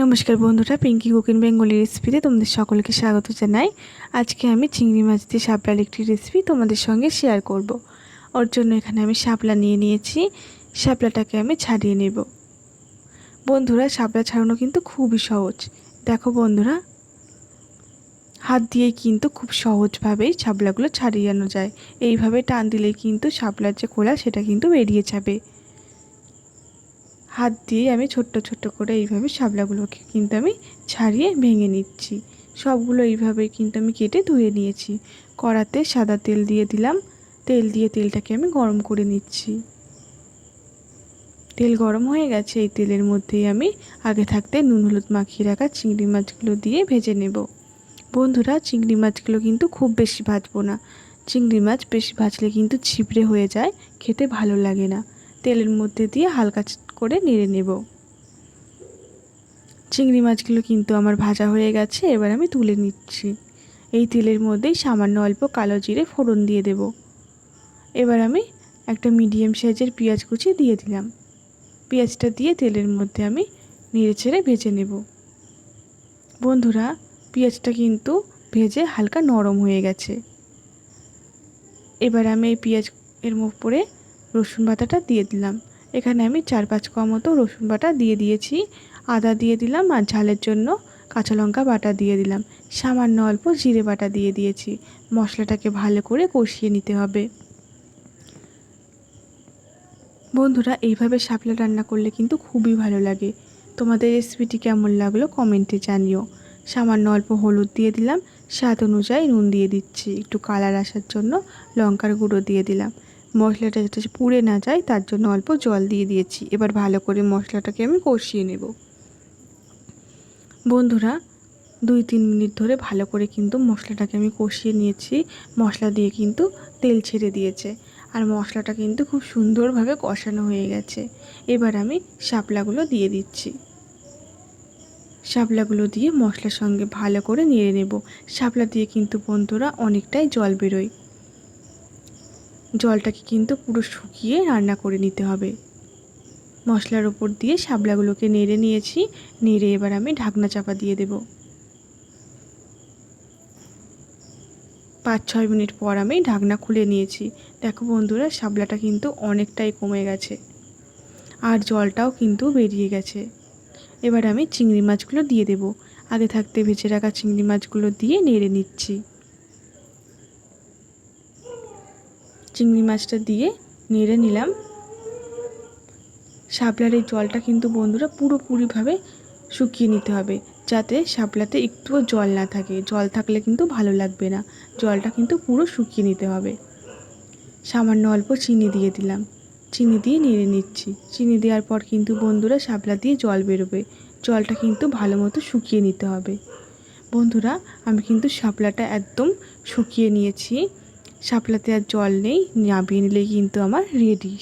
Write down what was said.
নমস্কার বন্ধুরা Pinki cooking Bengali রেসিপিতে তোমাদের সকলকে স্বাগত জানাই। আজকে আমি চিংড়ি মাছ দিয়ে শাপলার একটি রেসিপি তোমাদের সঙ্গে শেয়ার করব। ওর জন্য এখানে আমি শাপলা নিয়ে নিয়েছি। শাপলাটাকে আমি ছাড়িয়ে নেব। বন্ধুরা, শাপলা ছাড়ানো কিন্তু খুবই সহজ। দেখো বন্ধুরা, হাত দিয়ে কিন্তু খুব সহজভাবেই শাপলাগুলো ছাড়িয়ে আনো যায়। এইভাবে টান দিলে কিন্তু শাপলার যে খোলা সেটা কিন্তু বেরিয়ে যাবে। হাত দিয়ে আমি ছোট্ট ছোট্ট করে এইভাবে শাপলাগুলোকে কিন্তু আমি ছাড়িয়ে ভেঙে নিচ্ছি। সবগুলো এইভাবে কিন্তু আমি কেটে ধুয়ে নিয়েছি। কড়াতে সাদা তেল দিয়ে দিলাম। তেল দিয়ে তেলটাকে আমি গরম করে নিচ্ছি। তেল গরম হয়ে গেছে, এই তেলের মধ্যেই আমি আগে থাকতে নুন, হলুদ মাখিয়ে রাখা চিংড়ি মাছগুলো দিয়ে ভেজে নেব। বন্ধুরা, চিংড়ি মাছগুলো কিন্তু খুব বেশি ভাজবো না। চিংড়ি মাছ বেশি ভাজলে কিন্তু ছিপড়ে হয়ে যায়, খেতে ভালো লাগে না। তেলের মধ্যে দিয়ে হালকা করে নেড়ে নেব। চিংড়ি মাছগুলো কিন্তু আমার ভাজা হয়ে গেছে, এবার আমি তুলে নিচ্ছি। এই তেলের মধ্যেই সামান্য অল্প কালো জিরে ফোড়ন দিয়ে দেব। এবার আমি একটা মিডিয়াম সাইজের পেঁয়াজ কুচি দিয়ে দিলাম। পেঁয়াজটা দিয়ে তেলের মধ্যে আমি নেড়ে ছেড়ে ভেজে নেব। বন্ধুরা, পেঁয়াজটা কিন্তু ভেজে হালকা নরম হয়ে গেছে। এবার আমি এই পেঁয়াজ এর উপরে রসুন বাটাটা দিয়ে দিলাম। এখানে আমি চার পাঁচ কোয়া মতো রসুন বাটা দিয়ে দিয়েছি। আদা দিয়ে দিলাম আর ঝালের জন্য কাঁচা লঙ্কা বাটা দিয়ে দিলাম। সামান্য অল্প জিরে বাটা দিয়ে দিয়েছি। মশলাটাকে ভালো করে কষিয়ে নিতে হবে। বন্ধুরা, এইভাবে শাপলা রান্না করলে কিন্তু খুবই ভালো লাগে। তোমাদের রেসিপিটি কেমন লাগল কমেন্টে জানিও। সামান্য অল্প হলুদ দিয়ে দিলাম। স্বাদ অনুযায়ী নুন দিয়ে দিচ্ছি। একটু কালার আসার জন্য লঙ্কার গুঁড়ো দিয়ে দিলাম। মশলাটা যাতে পুড়ে না যায়, তার জন্য অল্প জল দিয়ে দিয়েছি। এবার ভালো করে মশলাটাকে আমি কষিয়ে নেব। বন্ধুরা, দুই তিন মিনিট ধরে ভালো করে কিন্তু মশলাটাকে আমি কষিয়ে নিয়েছি। মশলা দিয়ে কিন্তু তেল ছেড়ে দিয়েছে। আর মশলাটা কিন্তু খুব সুন্দরভাবে কষানো হয়ে গেছে। এবার আমি শাপলাগুলো দিয়ে দিচ্ছি। শাপলাগুলো দিয়ে মশলার সঙ্গে ভালো করে নেড়ে নেব। শাপলা দিয়ে কিন্তু বন্ধুরা অনেকটাই জল বেরোয়। জলটাকে কিন্তু পুরো শুকিয়ে রান্না করে নিতে হবে। মশলার ওপর দিয়ে শাবলাগুলোকে নেড়ে নিয়েছি। নেড়ে এবার আমি ঢাকনা চাপা দিয়ে দেব। পাঁচ ছয় মিনিট পর আমি ঢাকনা খুলে নিয়েছি। দেখো বন্ধুরা, শাবলাটা কিন্তু অনেকটাই কমে গেছে। আর জলটাও কিন্তু বেরিয়ে গেছে। এবার আমি চিংড়ি মাছগুলো দিয়ে দেব। আগে থাকতে ভেজে রাখা চিংড়ি মাছগুলো দিয়ে নেড়ে নিচ্ছি। চিংড়ি মাছটা দিয়ে নেড়ে নিলাম। শাপলার এই জলটা কিন্তু বন্ধুরা পুরোপুরিভাবে শুকিয়ে নিতে হবে, যাতে শাপলাতে একটুও জল না থাকে। জল থাকলে কিন্তু ভালো লাগবে না। জলটা কিন্তু পুরো শুকিয়ে নিতে হবে। সামান্য অল্প চিনি দিয়ে দিলাম। চিনি দিয়ে নেড়ে নিচ্ছি। চিনি দেওয়ার পর কিন্তু বন্ধুরা শাপলা দিয়ে জল বেরোবে। জলটা কিন্তু ভালো মতো শুকিয়ে নিতে হবে। বন্ধুরা, আমি কিন্তু শাপলাটা একদম শুকিয়ে নিয়েছি। শাপলাতে আর জল নেই নাবিয়ে নিলে কিন্তু আমার রেডি।